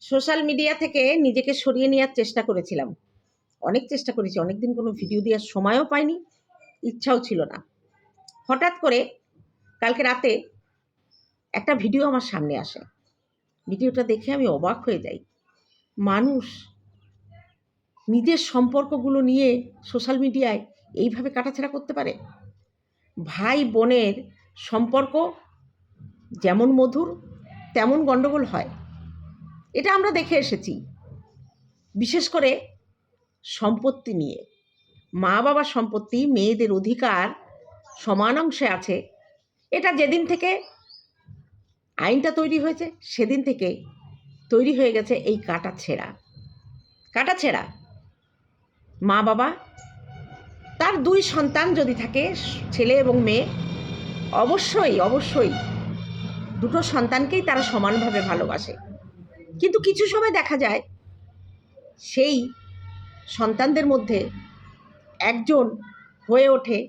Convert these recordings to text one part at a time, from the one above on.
Social media থেকে নিজেকে সরিয়ে নেওয়ার চেষ্টা করেছিলাম। অনেক চেষ্টা করেছি অনেক দিন কোনো ভিডিও দেওয়ার সময়ও পাইনি, ইচ্ছাও ছিল না। হঠাৎ করে কালকে রাতে একটা ভিডিও আমার সামনে আসে। ভিডিওটা দেখে আমি অবাক হয়ে যাই। মানুষ নিজের সম্পর্কগুলো নিয়ে সোশ্যাল মিডিয়ায় এইভাবে কাটাছেড়া করতে পারে? ভাই বোনের সম্পর্ক যেমন মধুর, তেমন গণ্ডগোল হয়। এটা আমরা দেখে এসেছি। বিশেষ করে সম্পত্তি নিয়ে। মা বাবার সম্পত্তি, মেয়েদের অধিকার সমান অংশে আছে। এটা যেদিন থেকে আইনটা তৈরি হয়েছে, সেদিন থেকে তৈরি হয়ে গেছে এই কাটা ছেঁড়া। কাটা ছেঁড়া। মা বাবা, তার দুই সন্তান যদি থাকে, ছেলে এবং মেয়ে, অবশ্যই অবশ্যই দুটো সন্তানকেই তারা সমানভাবে ভালোবাসে। কিন্তু কিছু সময় দেখা যায় সেই সন্তানদের মধ্যে একজন হয়ে ওঠে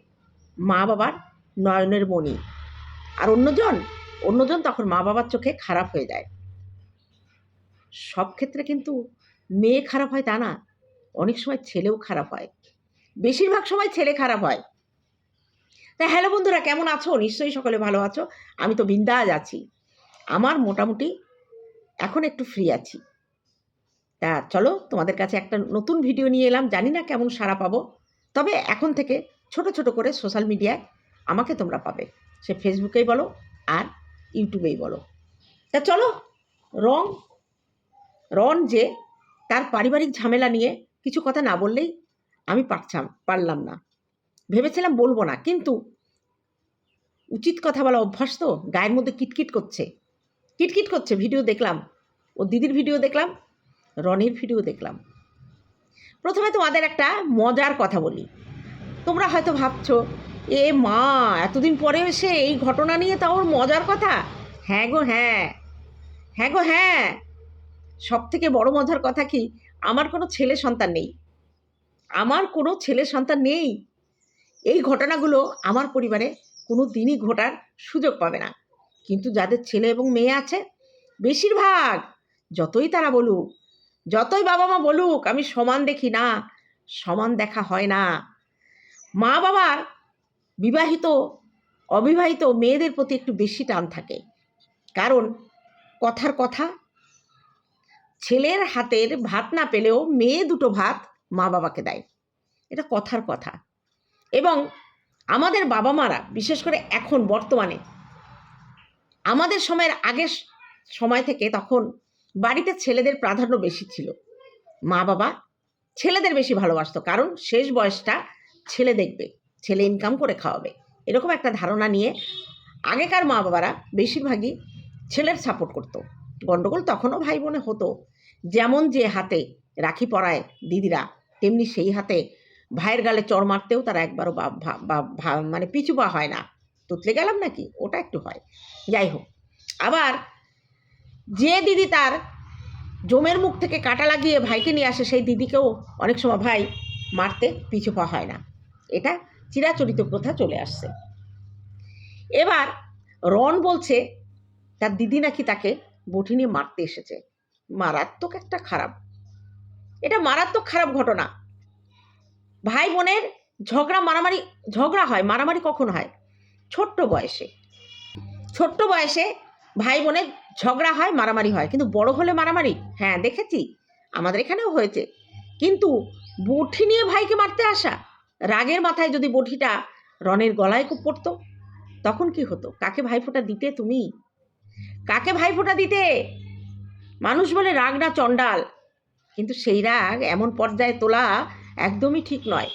মা বাবার নয়নের মণি। আর অন্যজন অন্যজন তখন মা বাবার চোখে খারাপ হয়ে যায়। সব ক্ষেত্রে কিন্তু মেয়ে খারাপ হয় তা না, অনেক সময় ছেলেও খারাপ হয়। বেশিরভাগ সময় ছেলে খারাপ হয়। তা হ্যালো বন্ধুরা, কেমন আছো? নিশ্চয়ই সকলে ভালো আছো। আমি তো বিন্দাজ আছি। আমার মোটামুটি এখন একটু ফ্রি আছি। তা চলো, তোমাদের কাছে একটা নতুন ভিডিও নিয়ে এলাম। জানি না কেমন সাড়া পাবো। তবে এখন থেকে ছোট ছোট করে সোশ্যাল মিডিয়ায় আমাকে তোমরা পাবে। সে ফেসবুকেই বলো আর ইউটিউবেই বলো। তা চলো, রং, রন যে তার পারিবারিক ঝামেলা নিয়ে কিছু কথা না বললেই আমি পারছাম, পারলাম না। ভেবেছিলাম বলব না, কিন্তু উচিত কথা বলা অভ্যাস তো, গায়ের মধ্যে কিটকিট করছে। কিটকিট করছে ভিডিও দেখলাম। ও দিদির ভিডিও দেখলাম, রনির ভিডিও দেখলাম। প্রথমে তোমাদের একটা মজার কথা বলি। তোমরা হয়তো ভাবছ, এ মা, এতদিন পরে এসে এই ঘটনা নিয়ে তা ওর মজার কথা? হ্যাঁ গো হ্যাঁ। হ্যাঁ গো হ্যাঁ। সব থেকে বড় মজার কথা কি, আমার কোনো ছেলে সন্তান নেই। আমার কোনো ছেলে সন্তান নেই। এই ঘটনাগুলো আমার পরিবারে কোনো দিনই ঘটার সুযোগ পাবে না। কিন্তু যাদের ছেলে এবং মেয়ে আছে, বেশিরভাগ যতই তারা বলুক, যতই বাবা মা বলুক, আমি সমান দেখি না, সমান দেখা হয় না। মা বাবার বিবাহিত, অবিবাহিত মেয়েদের প্রতি একটু বেশি টান থাকে। কারণ, কথার কথা, ছেলের হাতের ভাত না পেলেও মেয়ে দুটো ভাত মা বাবাকে দেয়। এটা কথার কথা। এবং আমাদের বাবা মারা বিশেষ করে এখন বর্তমানে, আমাদের সময়ের আগের সময় থেকে তখন বাড়িতে ছেলেদের প্রাধান্য বেশি ছিল। মা বাবা ছেলেদের বেশি ভালোবাসতো, কারণ শেষ বয়সটা ছেলে দেখবে, ছেলে ইনকাম করে খাওয়াবে। এরকম একটা ধারণা নিয়ে আগেকার মা বাবারা বেশিরভাগই ছেলের সাপোর্ট করতো। গণ্ডগোল তখনও ভাই বোনে হতো। যেমন যে হাতে রাখি পরায় দিদিরা, তেমনি সেই হাতে ভাইয়ের গালে চড় মারতেও তারা একবারও মানে পিছু পা হয় না। তুতলে গেলাম নাকি? ওটা একটু হয়। যাই হোক, আবার যে দিদি তার জমের মুখ থেকে কাটা লাগিয়ে ভাইকে নিয়ে আসে, সেই দিদিকেও অনেক সময় ভাই মারতে পিছু পা হয় না। এটা চিরাচরিত প্রথা চলে আসছে। এবার রন বলছে, তার দিদি নাকি তাকে বটি নিয়ে মারতে এসেছে। মারাত্মক একটা খারাপ। এটা মারাত্মক খারাপ ঘটনা। ভাই বোনের ঝগড়া মারামারি, ঝগড়া হয়, মারামারি কখন হয়? ছোট্ট বয়সে। ছোট্ট বয়সে ভাই বোনের ঝগড়া হয়, মারামারি হয়। কিন্তু বড় হলে মারামারি? হ্যাঁ দেখেছি। আমাদের এখানেও হয়েছে। কিন্তু বটি নিয়ে ভাইকে মারতে আসা? রাগের মাথায় যদি বটিটা রনের গলায় খুব পড়তো, তখন কি হতো? কাকে ভাইফোঁটা দিতে তুমি? কাকে ভাইফোঁটা দিতে? মানুষ বলে রাগ না চণ্ডাল। কিন্তু সেই রাগ এমন পর্যায়ে তোলা একদমই ঠিক নয়।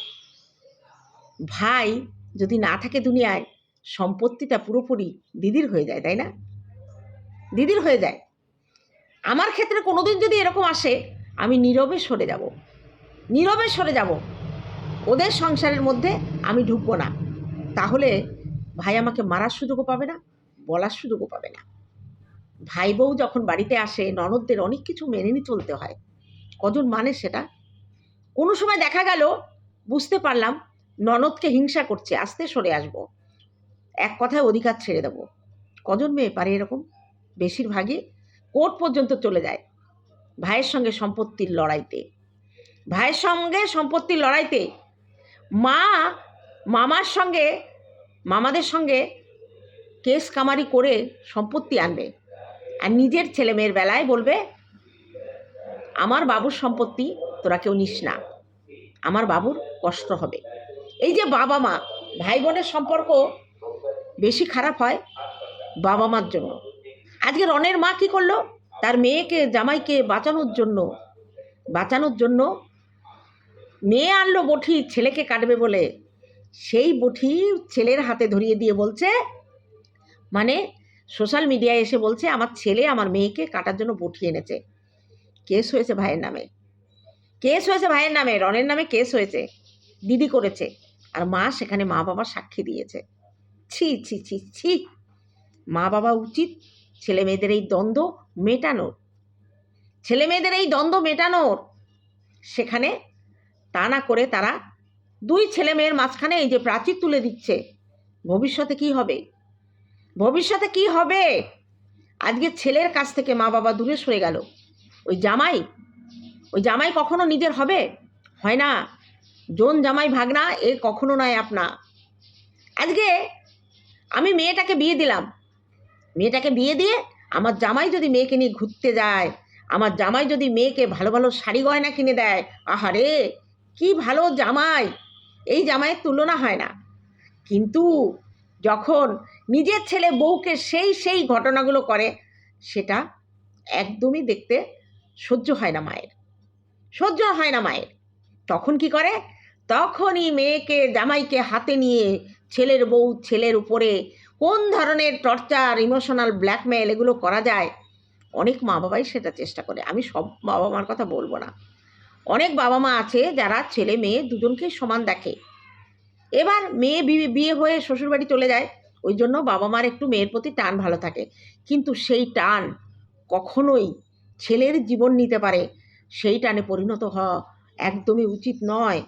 ভাই যদি না থাকে দুনিয়ায়, সম্পত্তিটা পুরোপুরি দিদির হয়ে যায়, তাই না? দিদির হয়ে যায়। আমার ক্ষেত্রে কোনোদিন যদি এরকম আসে, আমি নীরবে সরে যাব। নীরবে সরে যাব। ওদের সংসারের মধ্যে আমি ঢুকবো না। তাহলে ভাই আমাকে মারার সুযোগও পাবে না, বলার সুযোগও পাবে না। ভাই বউ যখন বাড়িতে আসে, ননদদের অনেক কিছু মেনে নিয়ে চলতে হয়। কজন মানে সেটা? কোনো সময় দেখা গেল, বুঝতে পারলাম, ননদকে হিংসা করছে, আস্তে সরে আসব। এক কথায় অধিকার ছেড়ে দেবো। কজন মেয়ে পারে এরকম? বেশিরভাগই কোর্ট পর্যন্ত চলে যায় ভাইয়ের সঙ্গে সম্পত্তির লড়াইতে। ভাইয়ের সঙ্গে সম্পত্তির লড়াইতে মা মামার সঙ্গে, মামাদের সঙ্গে কেস কামারি করে সম্পত্তি আনবে আর নিজের ছেলে মেয়ের বেলায় বলবে, আমার বাবুর সম্পত্তি তোরা কেউ নিস না, আমার বাবুর কষ্ট হবে। এই যে বাবা মা ভাই বোনের সম্পর্ক বেশি খারাপ হয় বাবা মার জন্য। আজকে রনের মা কি করল? তার মেয়েকে, জামাইকে বাঁচানোর জন্য বাঁচানোর জন্য মেয়ে আনলো বঠি ছেলেকে কাটবে বলে। সেই বঠি ছেলের হাতে ধরিয়ে দিয়ে বলছে মানে সোশ্যাল মিডিয়ায় এসে বলছে, আমার ছেলে আমার মেয়েকে কাটার জন্য বঠি এনেছে। কেস হয়েছে ভাইয়ের নামে। কেস হয়েছে ভাইয়ের নামে, রনের নামে কেস হয়েছে, দিদি করেছে, আর মা সেখানে মা বাবা সাক্ষী দিয়েছে। ছি ছি ছি ছি। মা বাবা উচিত ছেলে মেয়েদের এই দ্বন্দ্ব মেটানোর। ছেলে মেয়েদের এই দ্বন্দ্ব মেটানোর। সেখানে তা না করে তারা দুই ছেলে মেয়ের মাঝখানে এই যে প্রাচীর তুলে দিচ্ছে, ভবিষ্যতে কি হবে? ভবিষ্যতে কি হবে? আজকে ছেলের কাছ থেকে মা বাবা দূরে সরে গেল। ওই জামাই ওই জামাই কখনো নিজের হবে? হয় না। জোন জামাই ভাগনা, এ কখনো নয় আপনা। আজকে আমি মেয়েটাকে বিয়ে দিলাম। মেয়েটাকে বিয়ে দিয়ে আমার জামাই যদি মেয়েকে নিয়ে ঘুরতে যায়, আমার জামাই যদি মেয়েকে ভালো ভালো শাড়ি গয়না কিনে দেয়, আহারে, কি ভালো জামাই! এই জামাইয়ের তুলনা হয় না। কিন্তু যখন নিজের ছেলে বউকে সেই সেই ঘটনাগুলো করে, সেটা একদমই দেখতে সহ্য হয় না মায়ের। সহ্য হয় না মায়ের। তখন কি করে? তখনই মেয়েকে, জামাইকে হাতে নিয়ে ছেলের বউ, ছেলের উপরে কোন ধরনের টর্চার ইমোশনাল ব্ল্যাকমেল এগুলো করা যায়? অনেক মা বাবাই সেটা চেষ্টা করে। আমি সব বাবা মার কথা বলব না। অনেক বাবা মা আছে যারা ছেলে মেয়ে দুজনকেই সমান দেখে। এবার মেয়ে বিয়ে হয়ে শ্বশুরবাড়ি চলে যায়। ওই জন্য বাবা মার একটু মেয়ের প্রতি টান ভালো থাকে। কিন্তু সেই টান কখনোই ছেলের জীবন নিতে পারে। সেই টানে পরিণত হওয়া একদমই উচিত নয়।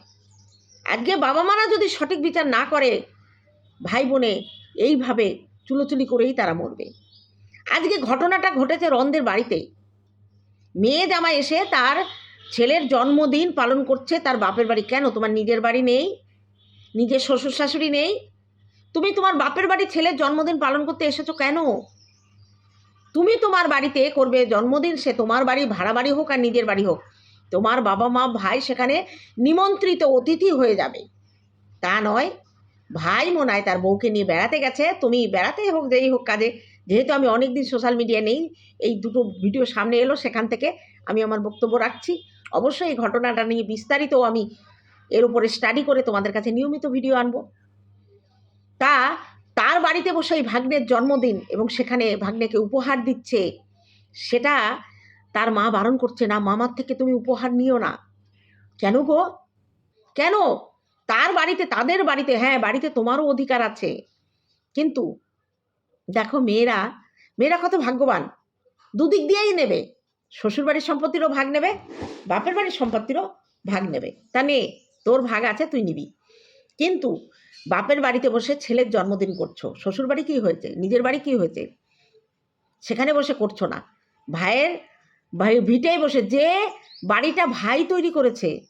আজকে বাবা মারা যদি সঠিক বিচার না করে ভাই বোনে এইভাবে চুলোচুলি করেই তারা মরবে। আজকে ঘটনাটা ঘটেছে রনদের বাড়িতে মেয়ে জামা এসে তার ছেলের জন্মদিন পালন করছে, তার বাপের বাড়ি। কেন? তোমার নিজের বাড়ি নেই? নিজের শ্বশুর শাশুড়ি নেই? তুমি তোমার বাপের বাড়ি ছেলের জন্মদিন পালন করতে এসেছ কেন? তুমি তোমার বাড়িতে করবে জন্মদিন, সে তোমার বাড়ি, ভাড়া বাড়ি হোক আর নিজের বাড়ি হোক। তোমার বাবা মা ভাই সেখানে নিমন্ত্রিত অতিথি হয়ে যাবে। তা নয় ভাই মনায় তার বউকে নিয়ে বেড়াতে গেছে, তুমি বেড়াতে হোক, যেই হোক কাজে। যেহেতু আমি অনেক দিন সোশ্যাল মিডিয়া নেই, এই দুটো ভিডিও সামনে এলো, সেখান থেকে আমি আমার বক্তব্য রাখছি। অবশ্যই এই ঘটনাটা নিয়ে বিস্তারিত আমি এর উপরে স্টাডি করে তোমাদের কাছে নিয়মিত ভিডিও আনব। তা, তার বাড়িতে বসে এই ভাগ্নের জন্মদিন এবং সেখানে ভাগ্নেকে উপহার দিচ্ছে, সেটা তার মা বারণ করছে না। মামার থেকে তুমি উপহার নিও না। কেন গো? কেন? তার বাড়িতে, তাদের বাড়িতে হ্যাঁ বাড়িতে তোমারও অধিকার আছে। কিন্তু দেখো মেয়েরা মেয়েরা কত ভাগ্যবান। দুদিক দিয়েই নেবে। শ্বশুর বাড়ির সম্পত্তিরও ভাগ নেবে, বাপের বাড়ির সম্পত্তিরও ভাগ নেবে। তা নে, তোর ভাগ আছে, তুই নিবি। কিন্তু বাপের বাড়িতে বসে ছেলের জন্মদিন করছ। শ্বশুর বাড়ি কী হয়েছে? নিজের বাড়ি কী হয়েছে? সেখানে বসে করছ না। ভাইয়ের ভাই ভিটেই বসে যে বাড়িটা ভাই তৈরি করেছে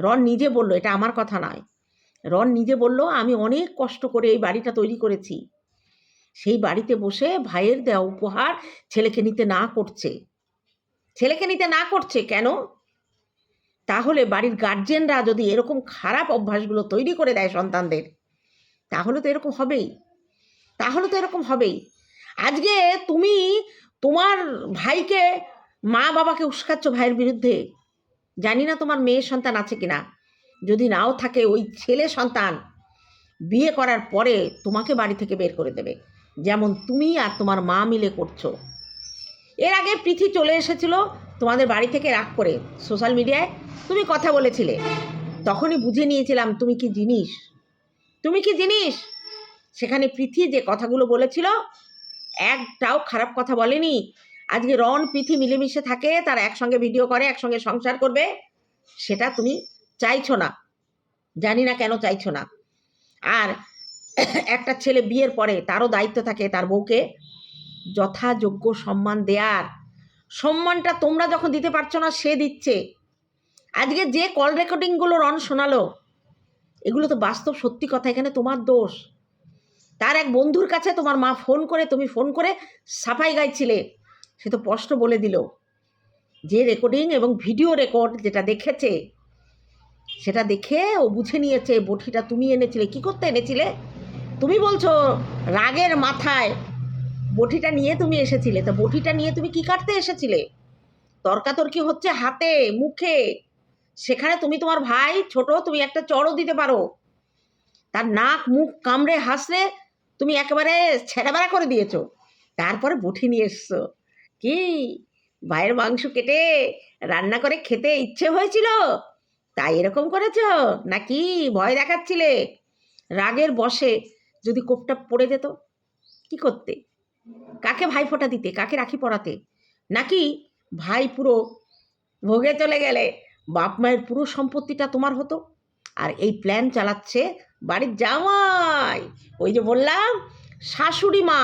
রন নিজে বলল, এটা আমার কথা নয়। রন নিজে বলল, আমি অনেক কষ্ট করে এই বাড়িটা তৈরি করেছি। সেই বাড়িতে বসে ভাইয়ের দেওয়া উপহার ছেলেকে নিতে না করছে। ছেলেকে নিতে না করছে কেন? তাহলে বাড়ির গার্জেনরা যদি এরকম খারাপ অভ্যাসগুলো তৈরি করে দেয় সন্তানদের, তাহলে তো এরকম হবেই। তাহলে তো এরকম হবেই। আজকে তুমি তোমার ভাইকে মা বাবাকে উস্কাচ্ছ ভাইয়ের বিরুদ্ধে। জানি না তোমার মেয়ের সন্তান আছে কিনা। যদি নাও থাকে ওই ছেলে সন্তান, বিয়ে করার পরে তোমাকে বাড়ি থেকে বের করে দেবে। যেমন তুমি আর তোমার মা মিলে করছ। এর আগে পৃথি চলে এসেছিল তোমাদের বাড়ি থেকে রাগ করে সোশ্যাল মিডিয়ায়। তুমি কথা বলেছিলে। তখনই বুঝে নিয়েছিলাম, তুমি কি জিনিস? তুমি কি জিনিস? সেখানে পৃথি যে কথাগুলো বলেছিল, একটাও খারাপ কথা বলেনি। আজকে রন পৃথি মিলেমিশে থাকে, তারা একসঙ্গে ভিডিও করে, একসঙ্গে সংসার করবে, সেটা তুমি চাইছো না। জানি না কেন চাইছো না। আর একটা ছেলে বিয়ের পরে তারও দায়িত্ব থাকে তার বউকে। যথাযোগ্য সম্মান দেয়ার। সম্মানটা তোমরা যখন দিতে পারছ না, সে দিচ্ছে। আজকে যে কল রেকর্ডিংগুলো রন শোনালো, এগুলো তো বাস্তব সত্যি কথা, এখানে তোমার দোষ। তার এক বন্ধুর কাছে তোমার মা ফোন করে, তুমি ফোন করে সাফাই গাইছিলে। সে তো স্পষ্ট বলে দিল যে রেকর্ডিং এবং ভিডিও রেকর্ড যেটা দেখেছে, সেটা দেখে ও বুঝে নিয়েছে বটিটা তুমি এনেছিলে। কি করতে এনেছিলে? তুমি বলছো রাগের মাথায় বটিটা নিয়ে তুমি এসেছিলে। তো বটিটা নিয়ে তুমি কি কাটতে এসেছিলে? তর্কাতর্কি হচ্ছে হাতে, মুখে। সেখানে তুমি তোমার ভাই ছোট, তুমি একটা চড়ও দিতে পারো। তার নাক, মুখ কামড়ে, হাসলে তুমি একেবারে ছেঁড়াবেড়া করে দিয়েছ। তারপরে বটি নিয়ে এসছো। কি? ভাইয়ের মাংস কেটে রান্না করে খেতে ইচ্ছে হয়েছিল? তাই এরকম করেছ? নাকি ভয় দেখাচ্ছিলে? রাগের বসে যদি কোপটা পড়ে যেত, কি করতে? কাকে ভাই ফোঁটা দিতে? কাকে রাখি পড়াতে নাকি ভাই পুরো ভোগে চলে গেলে বাপ মায়ের পুরো সম্পত্তিটা তোমার হতো? আর এই প্ল্যান চালাচ্ছে বাড়ির জামাই। ওই যে বললাম, শাশুড়ি মা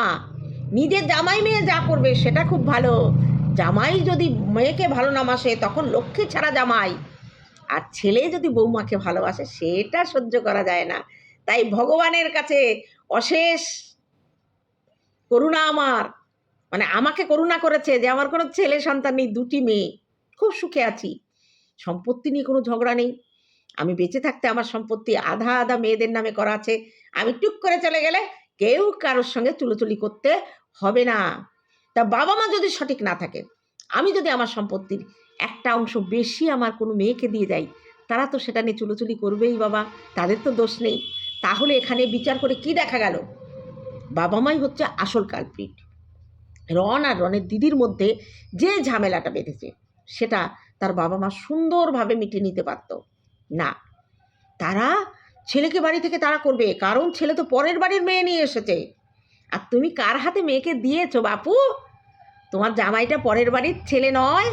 নিজের জামাই মেয়ে যা করবে সেটা খুব ভালো। জামাই যদি মেয়েকে ভালো নামাসে তখন লক্ষ্মী ছাড়া জামাই। আর ছেলে যদি বৌমাকে ভালোবাসে, সেটা সহ্য করা যায় না। তাই ভগবানের কাছে অশেষ করুণা আমার। মানে আমাকে করুণা করেছে যে আমার কোনো ছেলে সন্তান নেই, দুটি মেয়ে। খুব সুখে আছি। সম্পত্তি নিয়ে কোনো ঝগড়া নেই। আমি বেঁচে থাকতে আমার সম্পত্তি আধা আধা মেয়েদের নামে করা আছে। আমি টুক করে চলে গেলে কেউ কারোর সঙ্গে চুলোচুলি করতে হবে না। তা বাবা মা যদি সঠিক না থাকে, আমি যদি আমার সম্পত্তির একটা অংশ বেশি আমার কোনো মেয়েকে দিয়ে যাই তারা তো সেটা নিয়ে চুলোচুলি করবেই বাবা, তাদের তো দোষ নেই। তাহলে এখানে বিচার করে কি দেখা গেল? বাবা মাই হচ্ছে আসল কালপিট রন আর রনের দিদির মধ্যে যে ঝামেলাটা বেঁধেছে, সেটা তার বাবা মা সুন্দরভাবে মিটিয়ে নিতে পারত। না, তারা ছেলেকে বাড়ি থেকে তারা করবে, কারণ ছেলে তো পরের বাড়ির মেয়ে নিয়ে এসেছে। আর তুমি কার হাতে মেয়েকে দিয়েছ বাপু? তোমার জামাইটা পরের বাড়ির ছেলে নয়।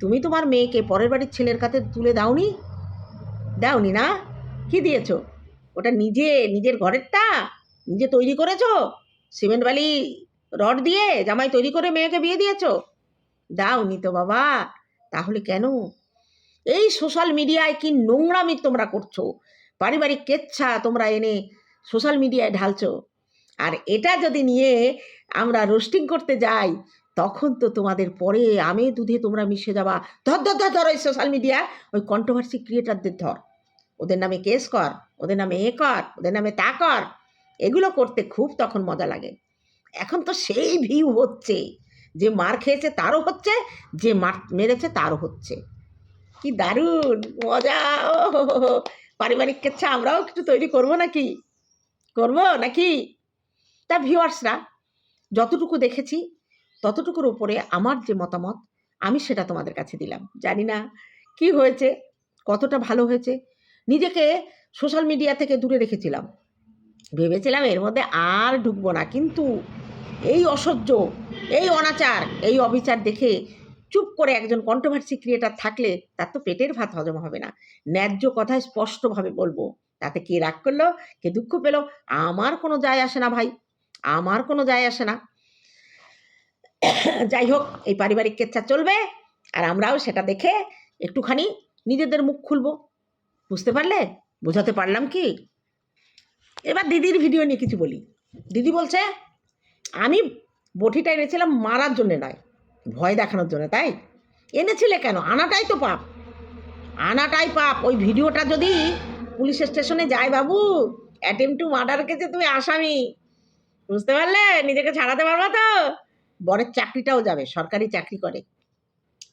তুমি তোমার মেয়েকে পরের বাড়ির ছেলের কাছে তুলে দাওনি? দাওনি না? কি দিয়েছ? ওটা নিজে, নিজের ঘরেরটা? নিজে তৈরি করেছ? সিমেন্ট বালি, রড দিয়ে জামাই তৈরি করে মেয়েকে বিয়ে দিয়েছ? দাওনি তো বাবা। তাহলে কেন? এই সোশ্যাল মিডিয়ায় কি নোংরামি তোমরা করছ? পারিবারিক কেচ্ছা তোমরা এনে সোশ্যাল মিডিয়ায় ঢালছো। আর এটা যদি নিয়ে আমরা রোস্টিং করতে যাই, তখন তো তোমাদের পরে আমে দুধে তোমরা মিশে যাবা। ধর ধর ধর ধর ওই সোশ্যাল মিডিয়া ওই কন্ট্রোভার্সি ক্রিয়েটারদের ধর। ওদের নামে কেস কর, ওদের নামে এ কর, ওদের নামে তা কর। এগুলো করতে খুব তখন মজা লাগে। এখন তো সেই ভিউ হচ্ছে, যে মার খেয়েছে তারও হচ্ছে, যে মার মেরেছে তারও হচ্ছে। কি দারুণ! মজা! ও। পারিবারিক কেচ্ছা আমরাও একটু তৈরি করব নাকি? করব নাকি? তা ভিউয়ার্সরা যতটুকু দেখেছি, ততটুকুর উপরে আমার যে মতামত, আমি সেটা তোমাদের কাছে দিলাম। জানি না কি হয়েছে, কতটা ভালো হয়েছে, নিজেকে সোশ্যাল মিডিয়া থেকে দূরে রেখেছিলাম। ভেবেছিলাম এর মধ্যে আর ঢুকবো না, কিন্তু এই অসহ্য, এই অনাচার, এই অবিচার দেখে চুপ করে একজন কন্ট্রোভার্সি ক্রিয়েটার থাকলে তার তো পেটের ভাত হজম হবে না। ন্যায্য কথায় স্পষ্টভাবে বলব, তাতে কে রাগ করল, কে দুঃখ পেল, আমার কোনো যায় আসে না ভাই, আমার কোনো যায় আসে না। যাই হোক, এই পারিবারিক কেচ্ছা চলবে, আর আমরাও সেটা দেখে একটুখানি নিজেদের মুখ খুলবো। বুঝতে পারলে? বোঝাতে পারলাম কি? এবার দিদির ভিডিও নিয়ে কিছু বলি। দিদি বলছে, আমি বটিটা এনেছিলাম মারার জন্যে নয় ভয় দেখানোর জন্য, তাই? এনেছিলে কেন? আনাটাই তো পাপ। আনাটাই পাপ। ওই ভিডিওটা যদি পুলিশ স্টেশনে যায় বাবু অ্যাটেম্প টু মার্ডার কেসে তুমি আসামি। বুঝতে পারলে? নিজেকে ছাড়াতে পারবা তো? বরের চাকরিটাও যাবে, সরকারি চাকরি করে।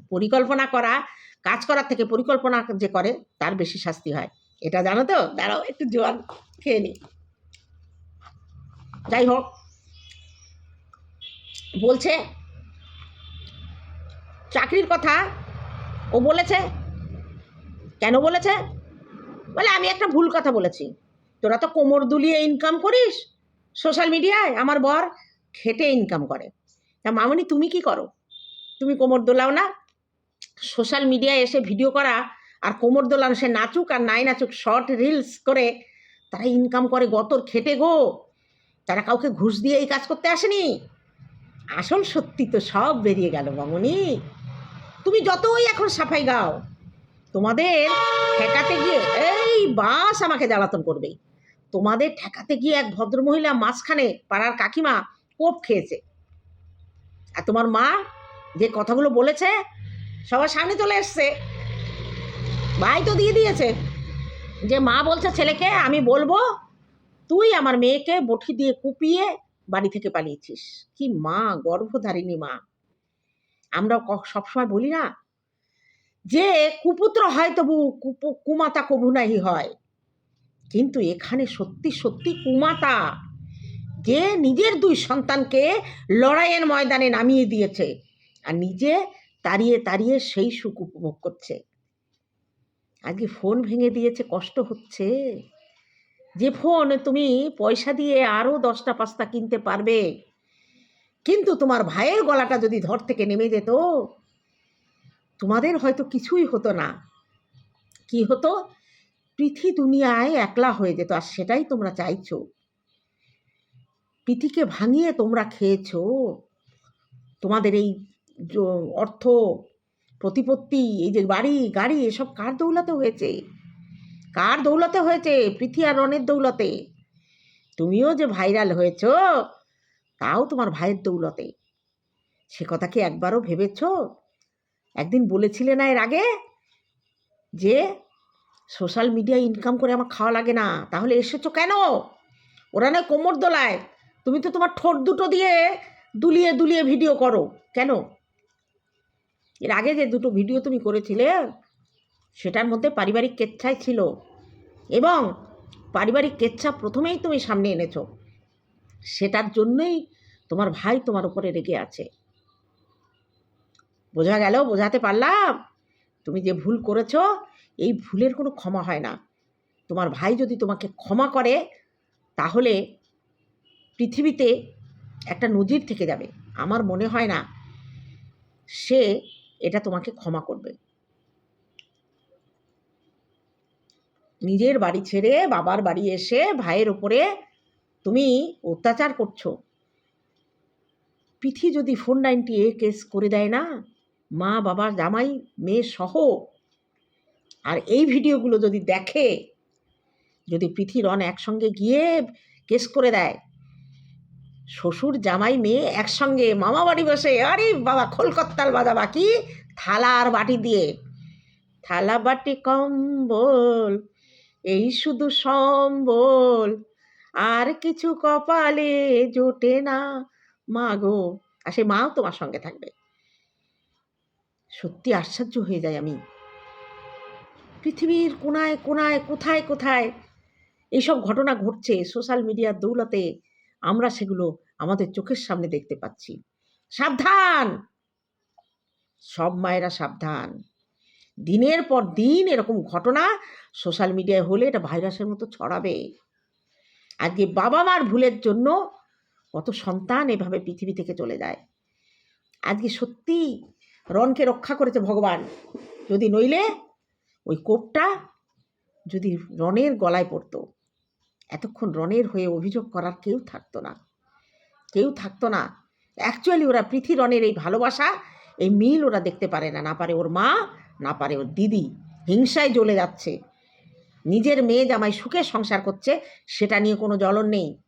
পরিকল্পনা করা, কাজ করার থেকে পরিকল্পনা যে করে, তার বেশি শাস্তি হয়। এটা জানো তো? দাঁড়াও, একটু জোয়ান খেয়ে নি। যাই হোক। বলছে চাকরির কথা ও বলেছে? কেন বলেছে? বলে, আমি একটা ভুল কথা বলেছি। তোরা তো কোমর দুলিয়ে ইনকাম করিস। সোশ্যাল মিডিয়ায় আমার বর খেটে ইনকাম করে। তা মামনি, তুমি কি করো? তুমি কোমর দোলাও না। সোশ্যাল মিডিয়ায় এসে ভিডিও করা আর কোমর দোলানো, সে নাচুক আর নাই নাচুক শর্ট রিলস করে তারা ইনকাম করে গতর খেটে গো। তারা কাউকে ঘুষ দিয়ে এই কাজ করতে আসেনি। আসল সত্যি তো সব বেরিয়ে গেল মামনি। তুমি যতই এখন সাফাই গাও, তোমাদের ঠেকাতে গিয়ে এই বাস আমাকে জ্বালাতন করবে। তোমাদের ঠেকাতে গিয়ে এক ভদ্রমহিলা মাঝখানে পাড়ার কাকিমা কোপ খেয়েছে। আর তোমার মা যে কথাগুলো বলেছে, সবার সামনে চলে এসছে। ভাই তো দিয়ে দিয়েছে যে, মা বলছে ছেলেকে, আমি বলব, তুই আমার মেয়েকে বটি দিয়ে কুপিয়ে বাড়ি থেকে পালিয়েছিস। কি মা, গর্ভধারিণী মা। আমরা সবসময় বলি না যে কুপুত্র হয় তবু কুমাতা কবু নাহি হয়। কিন্তু এখানে সত্যি সত্যি কুমাতা যে নিজের দুই সন্তানকে লড়াইয়ের ময়দানে নামিয়ে দিয়েছে আর নিজে তাড়িয়ে তাড়িয়ে সেই সুখ উপভোগ করছে। আজকে ফোন ভেঙে দিয়েছে, কষ্ট হচ্ছে। যে ফোন তুমি পয়সা দিয়ে আরও দশটা, পাঁচটা কিনতে পারবে কিন্তু তোমার ভাইয়ের গলাটা যদি ধর থেকে নেমে যেত, তোমাদের হয়তো কিছুই হতো না। কি হতো? পৃথি দুনিয়ায় একলা হয়ে যেত, আর সেটাই তোমরা চাইছো। পৃথিকে ভাঙিয়ে তোমরা খেয়েছো। তোমাদের এই অর্থ, প্রতিপত্তি, এই যে বাড়ি, গাড়ি, এসব কার দৌলতে হয়েছে? কার দৌলতে হয়েছে? পৃথি আর রনের দৌলতে। তুমিও যে ভাইরাল হয়েছ তাও তোমার ভাইয়ের দৌলতে। সে কথা কি একবারও ভেবেছ? একদিন বলেছিলে না এর আগে যে সোশ্যাল মিডিয়ায় ইনকাম করে আমার খাওয়া লাগে না? তাহলে এসেছ কেন? ওরা নয় কোমর দোলায়। তুমি তো তোমার ঠোঁট দুটো দিয়ে দুলিয়ে দুলিয়ে ভিডিও করো। কেন? এর আগে যে দুটো ভিডিও তুমি করেছিলে, সেটার মধ্যে পারিবারিক কেচ্ছাই ছিল। এবং পারিবারিক কেচ্ছা প্রথমেই তুমি সামনে এনেছো। সেটার জন্যই তোমার ভাই তোমার উপরে রেগে আছে। বোঝা গেল? বোঝাতে পারলাম? তুমি যে ভুল করেছ, এই ভুলের কোনো ক্ষমা হয় না। তোমার ভাই যদি তোমাকে ক্ষমা করে, তাহলে পৃথিবীতে একটা নজির থেকে যাবে। আমার মনে হয় না সে এটা তোমাকে ক্ষমা করবে। নিজের বাড়ি ছেড়ে বাবার বাড়ি এসে ভাইয়ের ওপরে তুমি অত্যাচার করছ। পিঠি যদি ফোর নাইনটি এ কেস করে দেয় না, মা, বাবা, জামাই, মেয়ে সহ, আর এই ভিডিওগুলো যদি দেখে, যদি পৃথি, রন একসঙ্গে গিয়ে কেস করে দেয়, শ্বশুর, জামাই, মেয়ে একসঙ্গে, মামা বাড়ি বসে, আরে বাবা খোলকত্তাল বাজা বাকি, থালা আর বাটি দিয়ে, থালা, বাটি, কম্বল, এই শুধু সম্বল, আর কিছু কপালে জোটে না মা গো, আর সেই মাও তোমার সঙ্গে থাকবে। সত্যি আশ্চর্য হয়ে যায় আমি। পৃথিবীর কোনায় কোনায় কোথায় কোথায় এইসব ঘটনা ঘটছে সোশ্যাল মিডিয়ার দৌলতে আমরা সেগুলো আমাদের চোখের সামনে দেখতে পাচ্ছি। সাবধান! সব মায়েরা সাবধান। দিনের পর দিন এরকম ঘটনা সোশ্যাল মিডিয়ায় হলে এটা ভাইরাসের মতো ছড়াবে। আজকে বাবা মার ভুলের জন্য কত সন্তান এভাবে পৃথিবী থেকে চলে যায়। আজকে সত্যি রনকে রক্ষা করেছে ভগবান। যদি নইলে ওই কোপটা যদি রনের গলায় পড়তো, এতক্ষণ রনের হয়ে অভিযোগ করার কেউ থাকতো না। কেউ থাকতো না। অ্যাকচুয়ালি ওরা পৃথি রনের এই ভালোবাসা, এই মিল ওরা দেখতে পারে না। না পারে ওর মা, না পারে ওর দিদি। হিংসায় জ্বলে যাচ্ছে। নিজের মেয়ে জামাই সুখে সংসার করছে, সেটা নিয়ে কোনো জ্বলন নেই।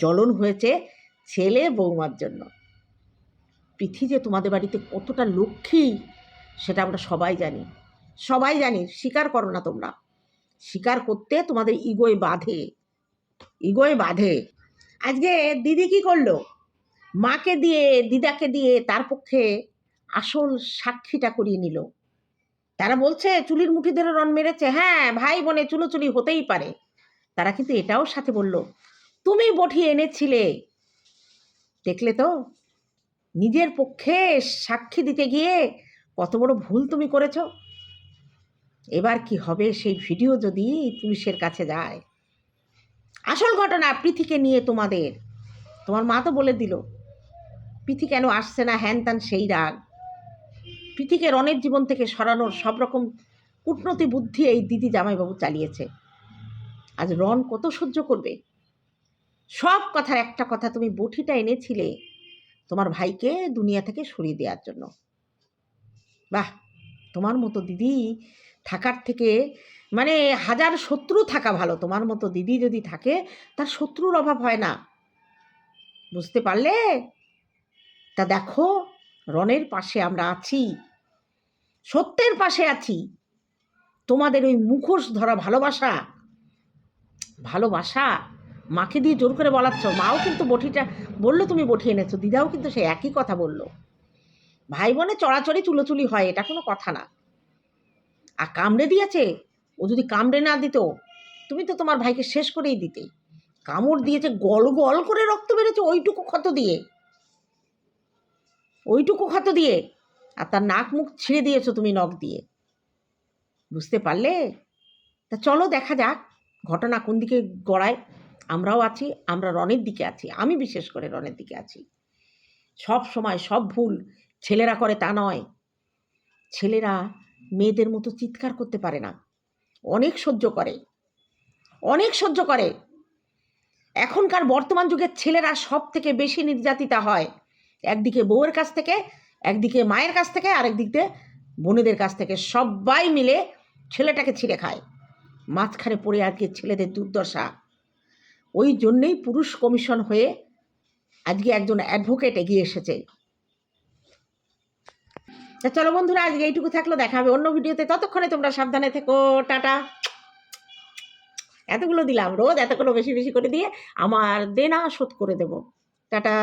জ্বলন হয়েছে ছেলে বৌমার জন্য। পৃথি যে তোমাদের বাড়িতে কতটা লক্ষ্মী, সেটা আমরা সবাই জানি। সবাই জানি, স্বীকার করো না তোমরা। স্বীকার করতে তোমাদের ইগোয় বাঁধে। ইগোয় বাঁধে। আজকে দিদি কি করল? মাকে দিয়ে, দিদাকে দিয়ে তার পক্ষে আসল সাক্ষীটা করিয়ে নিল। তারা বলছে, চুলির মুঠি ধরে রন মেরেছে। হ্যাঁ ভাই বোনে, চুলোচুলি হতেই পারে। তারা কিন্তু এটাও সাথে বলল তুমি বঠি এনেছিলে। দেখলে তো? নিজের পক্ষে সাক্ষী দিতে গিয়ে কত বড় ভুল তুমি করেছ। এবার কি হবে? সেই ভিডিও যদি পুলিশের কাছে যায়। আসল ঘটনা পৃথিকে নিয়ে তোমাদের। তোমার মা তো বলে দিল পৃথি কেন আসছে না? হ্যান ত্যান সেই রাগ। পৃথিকে রনের জীবন থেকে সরানোর সব রকম কূটনৈতিক বুদ্ধি এই দিদি জামাইবাবু চালিয়েছে। আজ রন কত সহ্য করবে? সব কথার একটা কথা তুমি বটিটা এনেছিলে তোমার ভাইকে দুনিয়া থেকে সরিয়ে দেওয়ার জন্য। বাহ! তোমার মতো দিদি থাকার থেকে মানে হাজার শত্রু থাকা ভালো। তোমার মতো দিদি যদি থাকে, তার শত্রুর অভাব হয় না। বুঝতে পারলে? তা দেখো রনের পাশে আমরা আছি। সত্যের পাশে আছি। তোমাদের ওই মুখোশ ধরা ভালোবাসা ভালোবাসা মাকে দিয়ে জোর করে বলাচ্ছ, মাও কিন্তু বটিটা বলল তুমি বটি এনেছো, দিদাও কিন্তু সে একই কথা বলল। ভাই বোনে চড়াচড়ি চুলোচুলি হয়, এটা কোনো কথা না। আর কামড়ে দিয়েছে, ও যদি কামড়ে না দিত, তুমি তো তোমার ভাইকে শেষ করেই দিতে। কামড় দিয়েছে, গল গল করে রক্ত বেরোচ্ছে ওইটুকু ক্ষত দিয়ে। ওইটুকু ক্ষত দিয়ে, আর তার নাক মুখ ছিঁড়ে দিয়েছ তুমি নখ দিয়ে। বুঝতে পারলে? তা চলো দেখা যাক, ঘটনা কোন দিকে গড়ায়। আমরাও আছি, আমরা রনের দিকে আছি। আমি বিশেষ করে রনের দিকে আছি। সব সময় সব ভুল ছেলেরা করে তা নয়। ছেলেরা মেয়েদের মতো চিৎকার করতে পারে না। অনেক সহ্য করে। অনেক সহ্য করে। এখনকার বর্তমান যুগের ছেলেরা সব থেকে বেশি নির্যাতিতা হয়। একদিকে বউয়ের কাছ থেকে, একদিকে মায়ের কাছ থেকে, আরেক দিক দিয়ে বোনেদের কাছ থেকে। সবাই মিলে ছেলেটাকে ছিঁড়ে খায়। মাঝখানে পড়ে আজকে ছেলেদের দুর্দশা। ওই জন্যেই পুরুষ কমিশন হয়ে আজকে একজন অ্যাডভোকেট এগিয়ে এসেছে। তা চলো বন্ধুরা, আজকে এইটুকু থাকল, দেখা হবে অন্য ভিডিওতে। ততক্ষণে তোমরা সাবধানে থেকো, টাটা। এতগুলো দিলাম, রোজ এতগুলো বেশি বেশি করে দিয়ে আমার দেনা শোধ করে দেবো। টাটা।